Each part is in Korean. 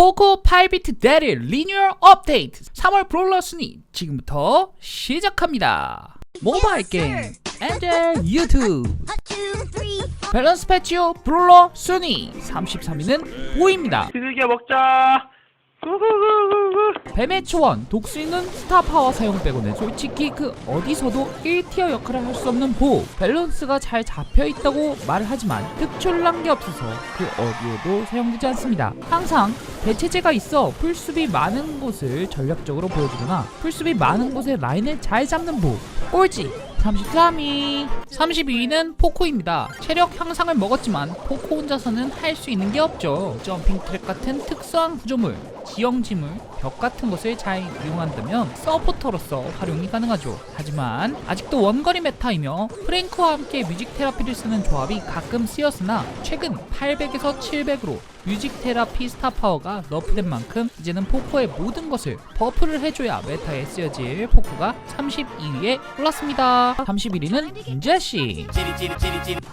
포코 8비트 데리 리뉴얼 업데이트 3월 브롤러 순위 지금부터 시작합니다. 모바일 게임 엔젤 유튜브 밸런스 패치오 브롤러 순위 33위는 보입니다. 비둘기야 먹자. 뱀의 초원 독수리는 스타 파워 사용 빼고는 솔직히 그 어디서도 1티어 역할을 할 수 없는 보. 밸런스가 잘 잡혀 있다고 말을 하지만 특출난 게 없어서 그 어디에도 사용되지 않습니다. 항상 대체제가 있어 풀숲이 많은 곳을 전략적으로 보여주거나 풀숲이 많은 곳에 라인을 잘 잡는 보. 꼴찌 33위 32위는 포코입니다. 체력 향상을 먹었지만 포코 혼자서는 할 수 있는 게 없죠. 점핑 트랙 같은 특수한 구조물 지형지물 벽 같은 것을 잘 이용한다면 서포터로서 활용이 가능하죠 하지만 아직도 원거리 메타이며 프랭크와 함께 뮤직 테라피를 쓰는 조합이 가끔 쓰였으나 최근 800에서 700으로 뮤직 테라피 스타 파워가 너프된 만큼 이제는 포코의 모든 것을 버프를 해줘야 메타에 쓰여질 포코가 32위에 올랐습니다. 31위는 제시.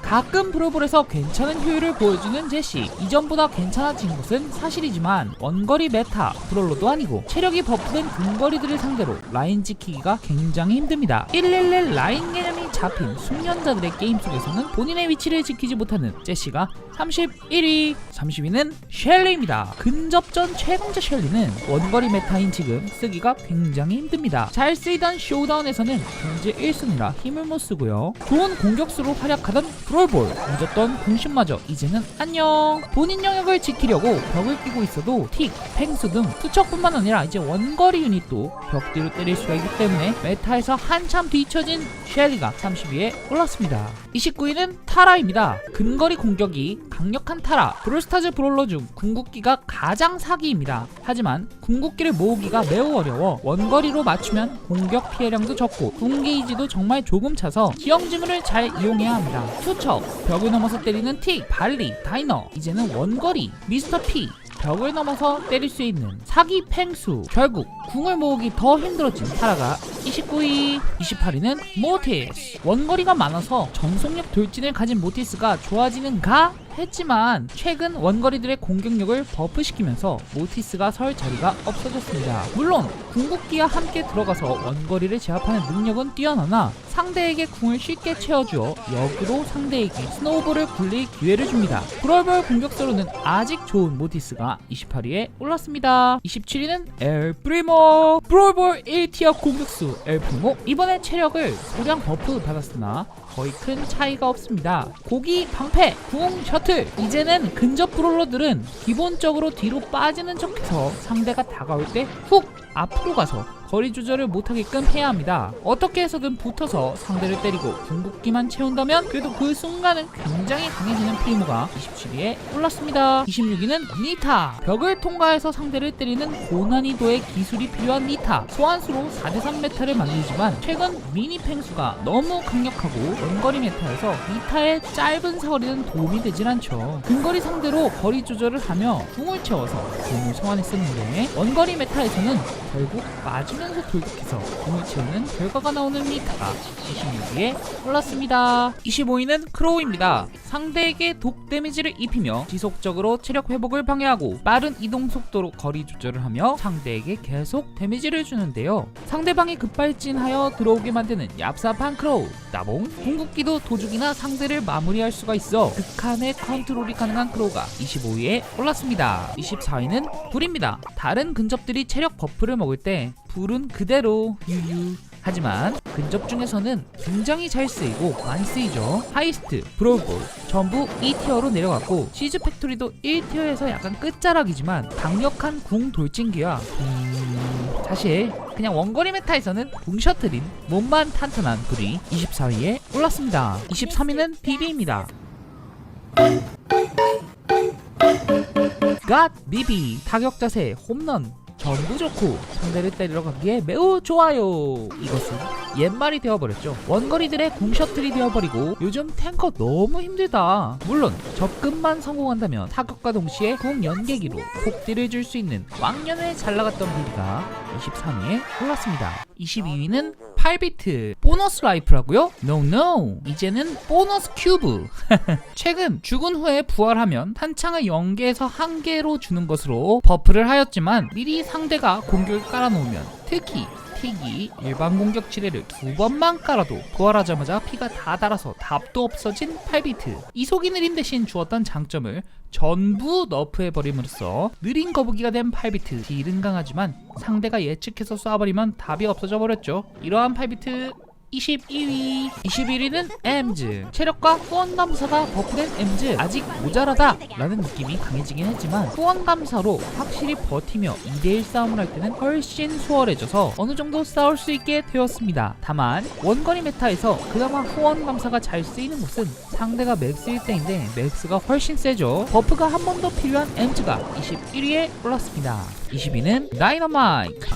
가끔 브로볼에서 괜찮은 효율을 보여주는 제시. 이전보다 괜찮아진 것은 사실이지만 원거리 메타 브롤로 도 아니고 체력이 버프된 근거리들을 상대로 라인 지키기가 굉장히 힘듭니다. 111 라인 개념이 잡힌 숙련자들의 게임 속에서는 본인의 위치를 지키지 못하는 제시가 31위, 30위는 셸리입니다. 근접전 최강자 셸리는 원거리 메타인 지금 쓰기가 굉장히 힘듭니다. 잘 쓰이던 쇼다운에서는 현재 1순위라 힘을 못 쓰고요. 좋은 공격수로 활약하던 브롤볼, 늦었던 공신마저 이제는 안녕. 본인 영역을 지키려고 벽을 끼고 있어도 틱, 팽수 등 투척뿐만 아니라 이제 원거리 유닛도 벽 뒤로 때릴 수가 있기 때문에 메타에서 한참 뒤처진 셸리가 30위에 올랐습니다. 29위는 타라입니다. 근거리 공격이 강력한 타라, 브롤스타즈 브롤러 중 궁극기가 가장 사기입니다. 하지만 궁극기를 모으기가 매우 어려워 원거리로 맞추면 공격 피해량도 적고 궁게이지도 정말 조금 차서 지형지물을 잘 이용해야 합니다. 투척, 벽을 넘어서 때리는 틱, 발리, 다이너, 이제는 원거리, 미스터 P, 벽을 넘어서 때릴 수 있는 사기 팽수. 결국 궁을 모으기 더 힘들어진 타라가 29위 28위는 모티스. 원거리가 많아서 정속력 돌진을 가진 모티스가 좋아지는가 했지만 최근 원거리들의 공격력을 버프시키면서 모티스가 설 자리가 없어졌습니다. 물론 궁극기와 함께 들어가서 원거리를 제압하는 능력은 뛰어나나 상대에게 궁을 쉽게 채워주어 역으로 상대에게 스노우볼을 굴릴 기회를 줍니다. 브롤볼 공격수로는 아직 좋은 모티스가 28위에 올랐습니다. 27위는 엘 프리모 브롤볼 1티어 공격수 엘 프리모 이번에 체력을 소량 버프 받았으나 거의 큰 차이가 없습니다. 고기 방패, 궁 셔틀 이제는 근접 브롤러들은 기본적으로 뒤로 빠지는 척해서 상대가 다가올 때 훅 앞으로 가서 거리 조절을 못하게끔 해야 합니다. 어떻게 해서든 붙어서 상대를 때리고 궁극기만 채운다면 그래도 그 순간은 굉장히 강해지는 프리모가 27위에 올랐습니다. 26위는 니타 벽을 통과해서 상대를 때리는 고난이도의 기술이 필요한 니타 소환수로 4대3 메타를 만들지만 최근 미니 팽수가 너무 강력하고 원거리 메타여서 니타의 짧은 사거리는 도움이 되질 않죠. 근거리 상대로 거리 조절을 하며 궁을 채워서 궁을 소환했었는데 원거리 메타에서는 결국 맞 으면서 돌격해서 궁을 채우는 결과가 나오는 니타가 26위에 올랐습니다. 25위는 크로우입니다. 상대에게 독 데미지를 입히며 지속적으로 체력 회복을 방해하고 빠른 이동 속도로 거리 조절을 하며 상대에게 계속 데미지를 주는데요. 상대방이 급발진하여 들어오게 만드는 얍삽한 크로우, 따봉, 궁극기도 도죽이나 상대를 마무리할 수가 있어 극한의 컨트롤이 가능한 크로우가 25위에 올랐습니다. 24위는 불입니다. 다른 근접들이 체력 버프를 먹을 때 불은 그대로. 유유. 하지만 근접 중에서는 굉장히 잘 쓰이고 많이 쓰이죠. 하이스트, 브롤볼 전부 2티어로 내려갔고 시즈 팩토리도 1티어에서 약간 끝자락이지만 강력한 궁 돌진기와 음... 사실 그냥 원거리 메타에서는 궁 셔틀인 몸만 탄탄한 불이 24위에 올랐습니다. 23위는 비비입니다. 갓 비비. 타격 자세 홈런 전부 좋고 상대를 때리러 가기에 매우 좋아요. 이것은 옛말이 되어버렸죠. 원거리들의 궁 셔틀이 되어버리고 요즘 탱커 너무 힘들다. 물론 접근만 성공한다면 타격과 동시에 궁 연계기로 폭딜을 줄 수 있는 왕년에 잘 나갔던 비비가 23위에 올랐습니다. 22위는 8비트 보너스 라이프라고요? No no 이제는 보너스 큐브 최근 죽은 후에 부활하면 탄창을 0개에서 1개로 주는 것으로 버프를 하였지만 미리 상대가 공격을 깔아놓으면 특히 틱이 일반 공격 지뢰를 두 번만 깔아도 부활하자마자 피가 다 달아서 답도 없어진 8비트. 이속이 느림 대신 주었던 장점을 전부 너프해버림으로써 느린 거북이가 된 8비트. 딜은 강하지만 상대가 예측해서 쏴버리면 답이 없어져 버렸죠. 이러한 8비트 22위. 21위는 엠즈. 체력과 후원 감사가 버프된 엠즈. 아직 모자라다 라는 느낌이 강해지긴 했지만 후원 감사로 확실히 버티며 2대1 싸움을 할 때는 훨씬 수월해져서 어느 정도 싸울 수 있게 되었습니다. 다만 원거리 메타에서 그나마 후원 감사가 잘 쓰이는 곳은 상대가 맥스일 때인데 맥스가 훨씬 세죠. 버프가 한 번 더 필요한 엠즈가 21위에 올랐습니다. 20위는 다이너마이트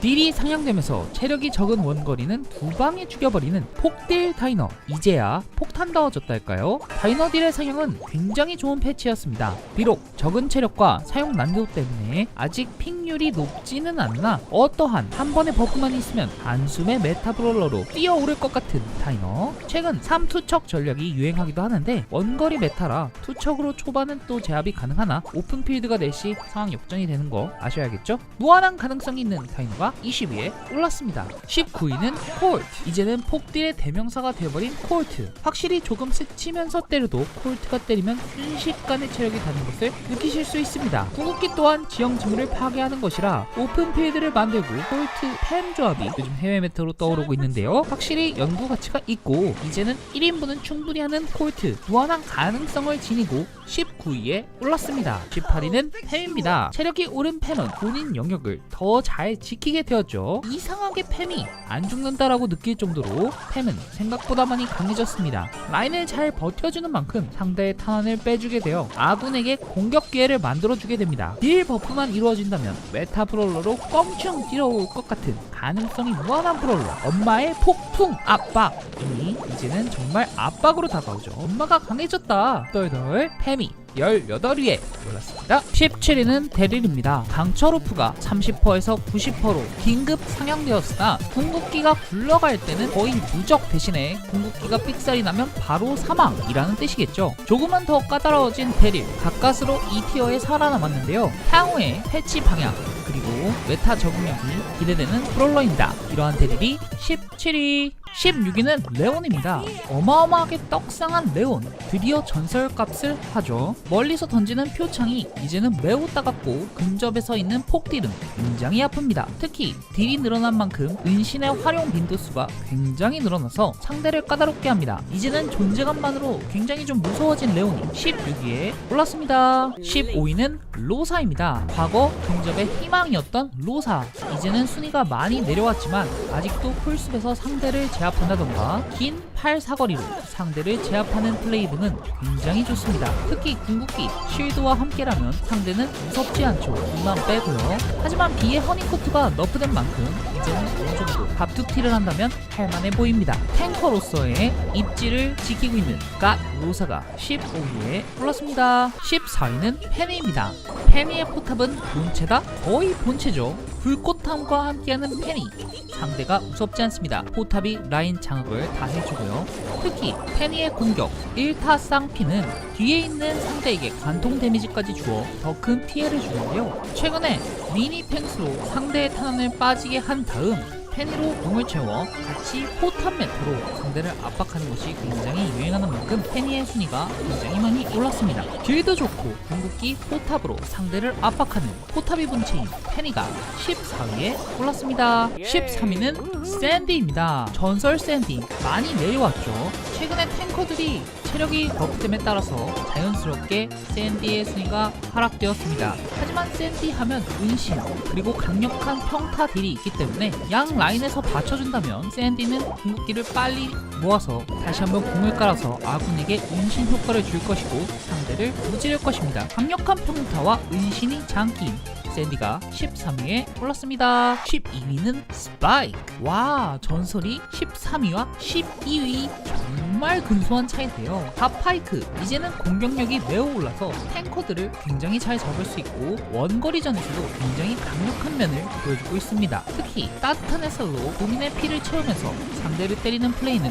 딜이 상향되면서 체력이 적은 원거리는 두 방에 죽여버리는 폭딜 다이너 이제야 폭탄 다워졌다 할까요? 다이너 딜의 상향은 굉장히 좋은 패치였습니다 비록 적은 체력과 사용 난이도 때문에 아직 픽률이 높지는 않으나 어떠한 한 번의 버프만 있으면 단숨에 메타브롤러로 뛰어오를 것 같은 다이너 최근 3투척 전략이 유행하기도 하는데 원거리 메타라 투척으로 초반은 또 제압이 가능하나 오픈필드가 낼시 상황 역전이 되는 거 아셔야겠죠? 무한한 가능성이 있는 다이너가 20위에 올랐습니다. 19위는 콜트. 이제는 폭딜의 대명사가 되어버린 콜트. 확실히 조금 스치면서 때려도 콜트가 때리면 순식간에 체력이 다는 것을 느끼실 수 있습니다. 궁극기 또한 지형 지물을 파괴하는 것이라 오픈 필드를 만들고 콜트 팸 조합이 요즘 해외 메타로 떠오르고 있는데요. 확실히 연구 가치가 있고 이제는 1인분은 충분히 하는 콜트. 무한한 가능성을 지니고 19위에 올랐습니다. 18위는 팸입니다. 체력이 오른 팸은 본인 영역을 더 잘 지키게 되었죠. 이상하게 팸이 안 죽는다라고 느낄 정도로 팸은 생각보다 많이 강해졌습니다. 라인을 잘 버텨주는 만큼 상대의 탄환을 빼주게 되어 아군에게 공격 기회를 만들어주게 됩니다. 딜 버프만 이루어진다면 메타 브롤러로 껑충 뛰어올 것 같은 가능성이 무한한 브롤러 엄마의 폭풍 압박 이미 이제는 정말 압박으로 다가오죠. 엄마가 강해졌다. 덜덜 팸이 18위에 올랐습니다. 17위는 데릴입니다. 강철 오프가 30%에서 90%로 긴급 상향되었으나 궁극기가 굴러갈 때는 거의 무적 대신에 궁극기가 삑살이 나면 바로 사망이라는 뜻이겠죠. 조금은 더 까다로워진 데릴 가까스로 2티어에 살아남았는데요. 향후의 패치 방향 그리고 메타 적응력이 기대되는 프롤러입니다. 이러한 데릴이 17위 16위는 레온입니다. 어마어마하게 떡상한 레온 드디어 전설값을 하죠. 멀리서 던지는 표창이 이제는 매우 따갑고 근접에 서 있는 폭딜은 굉장히 아픕니다. 특히 딜이 늘어난 만큼 은신의 활용 빈도수가 굉장히 늘어나서 상대를 까다롭게 합니다. 이제는 존재감만으로 굉장히 좀 무서워진 레온이 16위에 올랐습니다. 15위는 로사입니다. 과거 근접의 희망이었던 로사 이제는 순위가 많이 내려왔지만 아직도 풀숲에서 상대를 제압 한다던가 긴 팔 사거리로 상대를 제압하는 플레이 등은 굉장히 좋습니다. 특히 궁극기 쉴드와 함께라면 상대는 무섭지 않죠. 이만 빼고요. 하지만 비의 허니코트가 너프된 만큼 이제는 어느 정도 밥두티를 한다면 할만해 보입니다. 탱커로서의 입지를 지키고 있는 갓 로사가 15위에 올랐습니다. 14위는 페니입니다. 페니의 포탑은 본체다? 거의 본체죠. 불꽃함과 함께하는 페니 상대가 무섭지 않습니다. 포탑이 라인 장악을 다 해주고요. 특히 페니의 공격 1타 쌍피는 뒤에 있는 상대에게 관통 데미지까지 주어 더 큰 피해를 주는데요. 최근에 미니 탱스로 상대의 탄환을 빠지게 한 다음 페니로 공을 채워 같이 포탑 메타로 상대를 압박하는 것이 굉장히 유행하는 만큼 페니의 순위가 굉장히 많이 올랐습니다. 딜도 좋고 궁극기 포탑으로 상대를 압박하는 포탑이 본체인 페니가 14위에 올랐습니다. 13위는 샌디입니다. 전설 샌디 많이 내려왔죠. 최근에 탱커들이 체력이 버프됨에 따라서 자연스럽게 샌디의 순위가 하락되었습니다. 하지만 샌디 하면 은신 그리고 강력한 평타 딜이 있기 때문에 양 라인에서 받쳐준다면 샌디는 궁극기를 빨리 모아서 다시 한번 공을 깔아서 아군에게 은신 효과를 줄 것이고 상대를 무찌를 것입니다. 강력한 평타와 은신이 장기인 샌디가 13위에 올랐습니다. 12위는 스파이크. 와, 전설이 13위와 12위 정말 근소한 차인데요. 핫파이크 이제는 공격력이 매우 올라서 탱커들을 굉장히 잘 잡을 수 있고 원거리전에서도 굉장히 강력한 면을 보여주고 있습니다. 특히 따뜻한 햇살로 본인의 피를 채우면서 상대를 때리는 플레이는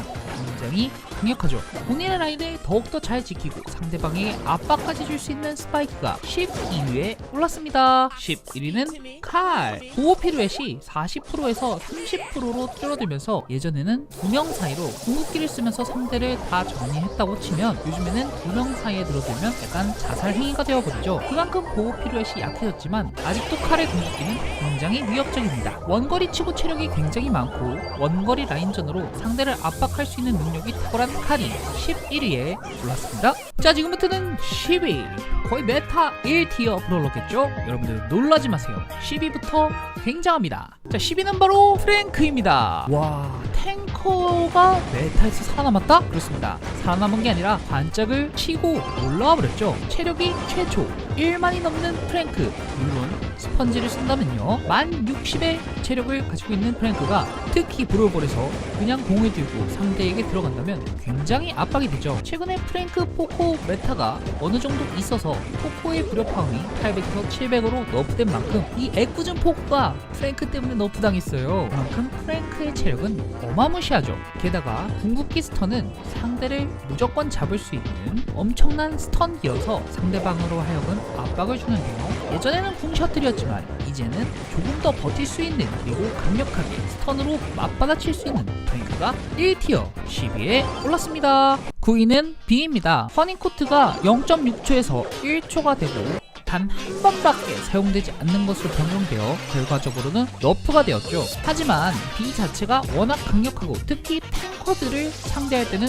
굉장히 강력하죠. 본인의 라인을 더욱더 잘 지키고 상대방에게 압박까지 줄 수 있는 스파이크가 12위에 올랐습니다. 11위는 칼. 보호 피루엣이 40%에서 30%로 줄어들면서 예전에는 두 명 사이로 궁극기를 쓰면서 상대를 다 정리했다고 치면 요즘에는 두 명 사이에 들어들면 약간 자살 행위가 되어버리죠. 그만큼 보호 피루엣이 약해졌지만 아직도 칼의 궁극기는 굉장히 위협적입니다. 원거리 치고 체력이 굉장히 많고 원거리 라인전으로 상대를 압박할 수 있는 능력이 탁월한 칼이 11위에 올랐습니다. 자 지금부터는 10위 거의 메타 1티어 브롤러겠죠? 여러분들 놀라지 마세요. 10위부터 굉장합니다. 자 10위는 바로 프랭크입니다. 와 탱커가 메타에서 살아남았다? 그렇습니다. 살아남은 게 아니라 반짝을 치고 올라와 버렸죠. 체력이 최초 1만이 넘는 프랭크 물론 스펀지를 쓴다면요. 만 60의 체력을 가지고 있는 프랭크가 특히 브롤볼에서 그냥 공을 들고 상대에게 들어간다면 굉장히 압박이 되죠. 최근에 프랭크 포코 메타가 어느 정도 있어서 포코의 불협화음이 800에서 700으로 너프된 만큼 이 애꿎은 포코가 프랭크 때문에 너프당했어요. 그만큼 프랭크의 체력은 어마무시하죠. 게다가 궁극기 스턴은 상대를 무조건 잡을 수 있는 엄청난 스턴기여서 상대방으로 하여금 압박을 주는데요. 예전에는 궁 셔틀이 었지만 이제는 조금 더 버틸 수 있는 그리고 강력하게 스턴으로 맞받아칠 수 있는 프랭크가 1티어 10위에 올랐습니다 9위는 빙입니다 허니코트가 0.6초에서 1초가 되고 단한 번밖에 사용되지 않는 것으로 변경되어 결과적으로는 너프가 되었죠. 하지만 B 자체가 워낙 강력하고 특히 탱커들을 상대할 때는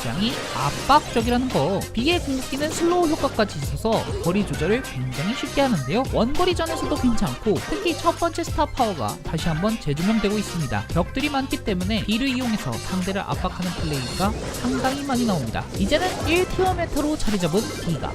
굉장히 압박적이라는 거. B의 궁극기는 슬로우 효과까지 있어서 거리 조절을 굉장히 쉽게 하는데요. 원거리전에서도 괜찮고 특히 첫 번째 스타 파워가 다시 한번 재조명되고 있습니다. 벽들이 많기 때문에 B를 이용해서 상대를 압박하는 플레이가 상당히 많이 나옵니다. 이제는 1티어 메타로 자리 잡은 B가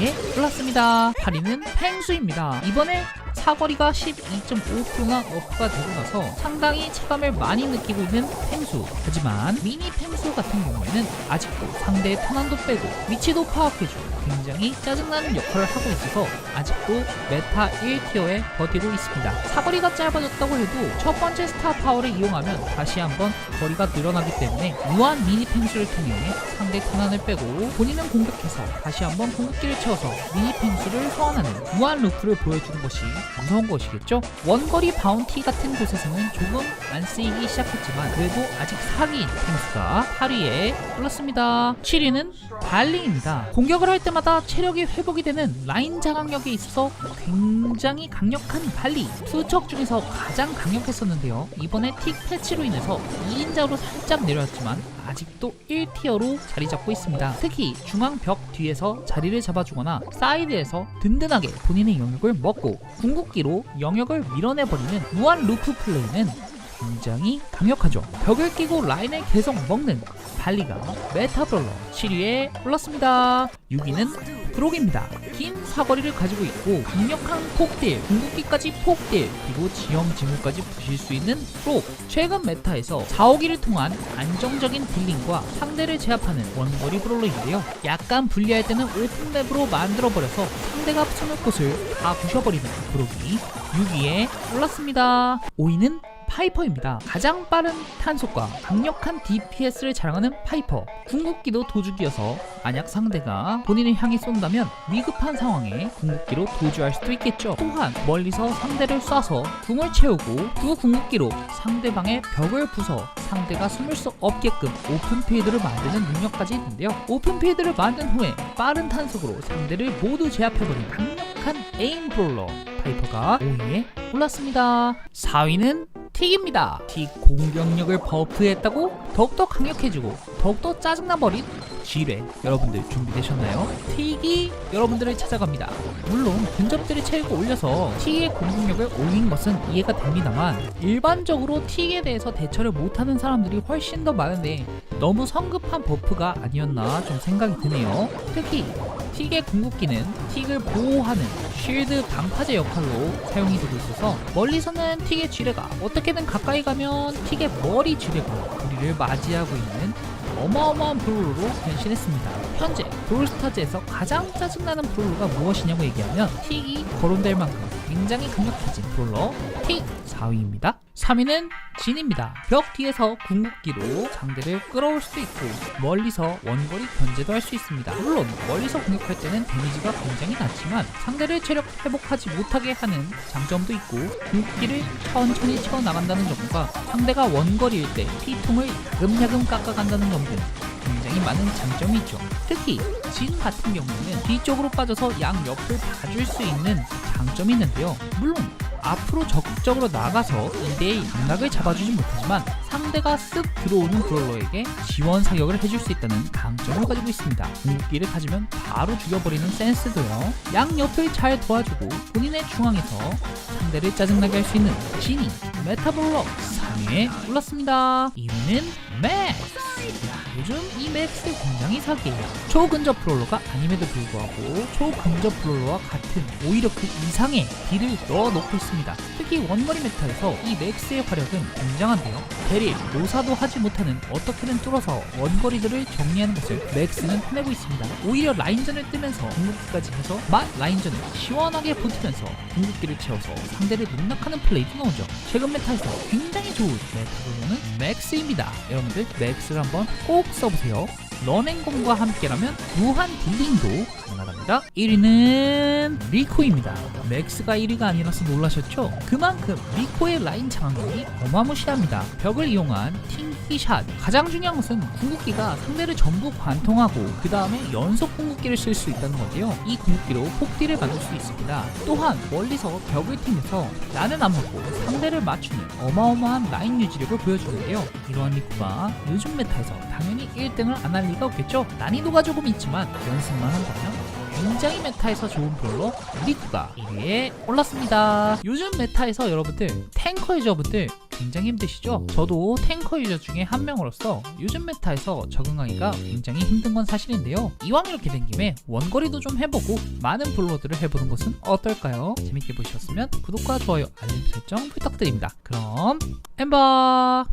2위에 올랐습니다. 8위는 펭수입니다. 이번에 사거리가 12.5km나 어프가 되고 나서 상당히 체감을 많이 느끼고 있는 펭수. 하지만 미니 펭수 같은 경우에는 아직도 상대의 편안도 빼고 위치도 파악해주고 굉장히 짜증나는 역할을 하고 있어서 아직도 메타 1티어에 버티고 있습니다. 사거리가 짧아졌다고 해도 첫 번째 스타 파워를 이용하면 다시 한번 거리가 늘어나기 때문에 무한 미니 펭수를 통해 상대 편안을 빼고 본인은 공격해서 다시 한번 공격기를 채워서 미니 펭수를 소환하는 무한 루프를 보여주는 것이 무서운 것이겠죠? 원거리 바운티 같은 곳에서는 조금 안 쓰이기 시작했지만 그래도 아직 사기인 펭수가 8위에 올랐습니다. 7위는 발링입니다. 공격을 할 때 마다 체력이 회복이 되는 라인 장악력에 있어서 굉장히 강력한 발리 투척 중에서 가장 강력했었는데요. 이번에 틱 패치로 인해서 2인자로 살짝 내려왔지만 아직도 1티어로 자리 잡고 있습니다. 특히 중앙 벽 뒤에서 자리를 잡아주거나 사이드에서 든든하게 본인의 영역을 먹고 궁극기로 영역을 밀어내버리는 무한 루프 플레이는 굉장히 강력하죠. 벽을 끼고 라인을 계속 먹는 발리가 메타브롤러 7위에 올랐습니다. 6위는 브록입니다. 긴 사거리를 가지고 있고 강력한 폭딜, 궁극기까지 폭딜, 그리고 지형 징후까지 부실 수 있는 브록. 최근 메타에서 4, 5기를 통한 안정적인 딜링과 상대를 제압하는 원거리 브롤러인데요. 약간 불리할 때는 오픈맵으로 만들어버려서 상대가 숨을 곳을 다 부셔버리는 브록이 6위에 올랐습니다. 5위는 파이퍼입니다. 가장 빠른 탄속과 강력한 DPS를 자랑하는 파이퍼. 궁극기도 도주기여서 만약 상대가 본인을 향해 쏜다면 위급한 상황에 궁극기로 도주할 수도 있겠죠. 또한 멀리서 상대를 쏴서 궁을 채우고 그 궁극기로 상대방의 벽을 부숴 상대가 숨을 수 없게끔 오픈 필드를 만드는 능력까지 있는데요. 오픈 필드를 만든 후에 빠른 탄속으로 상대를 모두 제압해버린 강력한 에임 브롤러 파이퍼가 5위에 올랐습니다. 4위는 틱입니다. 틱 공격력을 버프했다고 더욱더 강력해지고 더욱더 짜증나버린 지뢰 여러분들 준비되셨나요? 틱이 여러분들을 찾아갑니다. 물론 근접들을 채우고 올려서 틱의 공격력을 올린 것은 이해가 됩니다만 일반적으로 틱에 대해서 대처를 못하는 사람들이 훨씬 더 많은데 너무 성급한 버프가 아니었나 좀 생각이 드네요. 특히 틱의 궁극기는 틱을 보호하는 쉴드 방파제 역할로 사용이 되고 있어서 멀리서는 틱의 지뢰가 어떻게든 가까이 가면 틱의 머리 지뢰가 우리를 맞이하고 있는 어마어마한 브롤러로 변신했습니다. 현재 브롤스타즈에서 가장 짜증나는 브롤러가 무엇이냐고 얘기하면 틱이 거론될 만큼 굉장히 강력해진 브롤러 틱 4위입니다. 3위는 진입니다. 벽 뒤에서 궁극기로 상대를 끌어올 수도 있고 멀리서 원거리 견제도 할 수 있습니다. 물론 멀리서 공격할 때는 데미지가 굉장히 낮지만 상대를 체력 회복하지 못하게 하는 장점도 있고 궁극기를 천천히 치어 나간다는 점과 상대가 원거리일 때 피통을 야금야금 깎아간다는 점등 굉장히 많은 장점이 있죠. 특히 진 같은 경우에는 뒤쪽으로 빠져서 양 옆을 봐줄 수 있는 장점이 있는데요. 물론 앞으로 적극적으로 나가서 2대2 감각을 잡아주진 못하지만 상대가 쓱 들어오는 브롤러에게 지원 사격을 해줄 수 있다는 강점을 가지고 있습니다. 궁극기를 가지면 바로 죽여버리는 센스도요. 양 옆을 잘 도와주고 본인의 중앙에서 상대를 짜증나게 할 수 있는 지니 메타블럭 3위에 올랐습니다. 2위는 맥스. 요즘 이 맥스 굉장히 사기예요. 초근접 프롤러가 아님에도 불구하고 초근접 프롤러와 같은 오히려 그 이상의 딜을 넣어놓고 있습니다. 특히 원거리 메타에서 이 맥스의 화력은 굉장한데요. 대리 노사도 하지 못하는 어떻게든 뚫어서 원거리들을 정리하는 것을 맥스는 해내고 있습니다. 오히려 라인전을 뜨면서 궁극기까지 해서 맛 라인전을 시원하게 버티면서 궁극기를 채워서 상대를 농락하는 플레이도 나오죠. 최근 메타에서 굉장히 좋은 메타로는 맥스입니다. 여러분들 맥스를 한번 꼭 써보세요. 런앤검과 함께라면 무한 딜링도 가능하답니다. 1위는 리코입니다. 맥스가 1위가 아니라서 놀라셨죠? 그만큼 리코의 라인 장악력이 어마무시합니다. 벽을 이용한 팅키샷 가장 중요한 것은 궁극기가 상대를 전부 관통하고 그 다음에 연속 궁극기를 쓸 수 있다는 건데요. 이 궁극기로 폭딜을 만들 수 있습니다. 또한 멀리서 벽을 튕겨서 나는 안 먹고 상대를 맞추는 어마어마한 라인 유지력을 보여주는데요. 이러한 리코가 요즘 메타에서 당연히 1등을 안 할 리가 없겠죠. 난이도가 조금 있지만 연습만 한다면 굉장히 메타에서 좋은 볼로 리쿠가 1위에 올랐습니다. 요즘 메타에서 여러분들 탱커 유저분들 굉장히 힘드시죠? 저도 탱커 유저 중에 한 명으로서 요즘 메타에서 적응하기가 굉장히 힘든 건 사실인데요. 이왕 이렇게 된 김에 원거리도 좀 해보고 많은 볼로들을 해보는 것은 어떨까요? 재밌게 보셨으면 구독과 좋아요, 알림 설정 부탁드립니다. 그럼 엠버